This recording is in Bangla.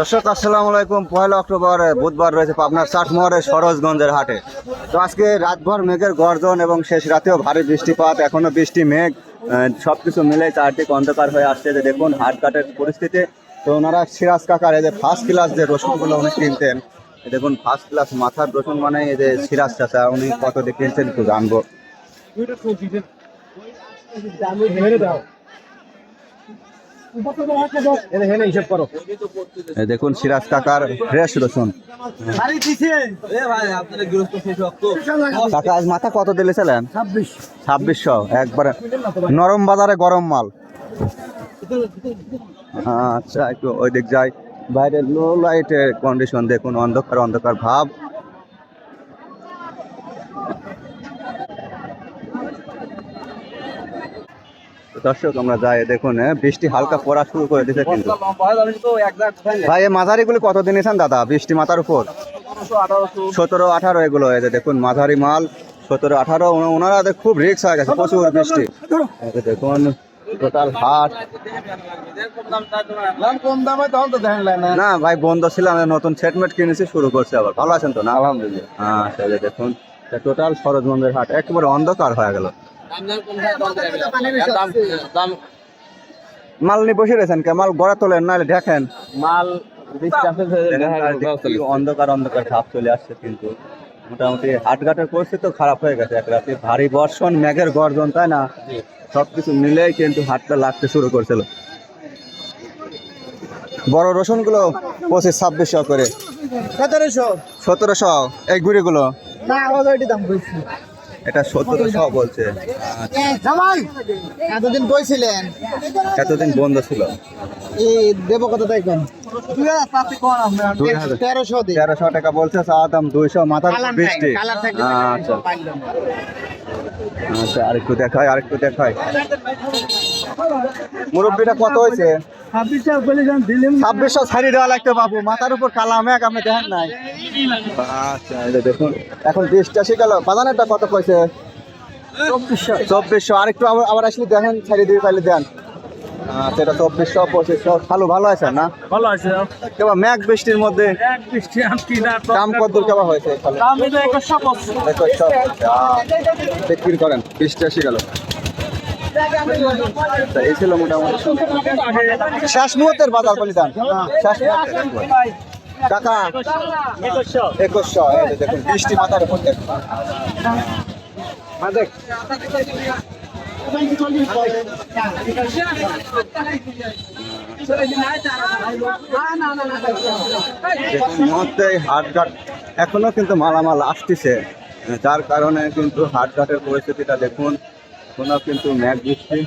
দর্শক, আসসালামু আলাইকুম। পয়লা অক্টোবর, বুধবার রয়েছে পাবনার চাটমোহরের সরোজগঞ্জের হাটে। তো আজকে রাতভর মেঘের গর্জন এবং শেষ রাতেও ভারী বৃষ্টিপাত এখনও বৃষ্টি, মেঘ সব কিছু মিলে চারদিক অন্ধকার হয়ে আসছে। যে দেখুন, হাট কাটের পরিস্থিতি। তো ওনারা সিরাজ কাকার এই যে ফার্স্ট ক্লাস যে রসুনগুলো উনি কিনতেন দেখুন ফার্স্ট ক্লাস মাথার রসুন মানে এই যে সিরাজ চাচা, উনি কত দিয়ে কিনছেন একটু জানব। দেখুন সিরাজ কাকার ফ্রেশ রসুন। কাকা আজ মাথা কত দিলেছিলেন ছাব্বিশ। ছাব্বিশশো একবারে নরম বাজারে গরম মাল। আচ্ছা একটু ওই দিক যাই। বাইরে লো লাইটের কন্ডিশন দেখুন অন্ধকার অন্ধকার ভাব। দর্শক আমরা যাই দেখুন হ্যাঁ, বৃষ্টি হালকা পড়া শুরু করে কিন্তু। ভাই এই মাঝারিগুলো কত দিনেছেন দাদা বৃষ্টি মাথার উপর? সতেরো আঠারো এগুলো দেখুন মাঝারি মাল সতেরো আঠারো ওনারা খুব রিক্স হয়ে গেছে প্রচুর বৃষ্টি। দেখুন টোটাল হাট। না। ভাই বন্ধ ছিলাম নতুন সেটমেট কিনেছি শুরু করছে আবার। ভালো আছেন তো না? আলহামদুলিল্লাহ। হ্যাঁ দেখুন টোটাল সরোজগঞ্জের হাট একেবারে অন্ধকার হয়ে গেল। মাল নিয়ে বসে রয়েছেন কে? মাল গড়া তোলেন নাহলে দেখেন। মাল অন্ধকার অন্ধকার ভাব চলে আসছে কিন্তু। মোটামুটি হাটঘাটের পরিস্থিতি তো খারাপ হয়ে গেছে এক রাতে। ভারী বর্ষণ মেঘের গর্জন তাই না? সবকিছু মিলেই কিন্তু হাটটা লাগতে শুরু করছিল। বড় রসুনগুলো পঁচিশ ছাব্বিশশো করে। সতেরোশো। সতেরোশো। এই গুড়িগুলো? না দাম বলছি এটা সতেরোশো বলছে। এতদিন কইছিলেন এতদিন বন্ধ ছিল। এই দেবো কত তাই হাজার। তেরোশো টাকা বলছে চা দাম দুইশো মাথার বৃষ্টি। আচ্ছা। আচ্ছা আরেকটু দেখাই আরেকটু দেখাই। মুরব্বিটা কত হয়েছে? ছাব্বিশশো ছাড়িয়ে দেওয়া লাগতো বাবু মাথার উপর কালা মেঘ আপনি দেখেন নাই। আচ্ছা এই দেখুন। এখন বৃষ্টি আসে গেল বাজানেরটা কত কইছে? চব্বিশশো। চব্বিশশো। আরেকটু আবার আবার আসলে দেখেন ছাড়িয়ে দিয়ে পাইলে দেন। আচ্ছা এটা চব্বিশশো পঁচিশশো। ভালো ভালো আছে না? ভালো আছে কেবা মেঘ বৃষ্টির মধ্যে দাম কত কেবা হয়েছে বিক্রি করেন। বৃষ্টি আসে গেল এই ছিল মোটামুটি শেষ মুহূর্তের বাজার বলি দাম শেষ মুহূর্তের। টাকা একুশশো দেখুন, বৃষ্টি মাথার উপর দেখুন। দেখুন, মুহূর্তে হাটঘাট এখনও কিন্তু মালামাল আসতেছে। যার কারণে কিন্তু হাটঘাটের পরিস্থিতিটা দেখুন কোনো কিন্তু ম্যাগ বৃষ্টি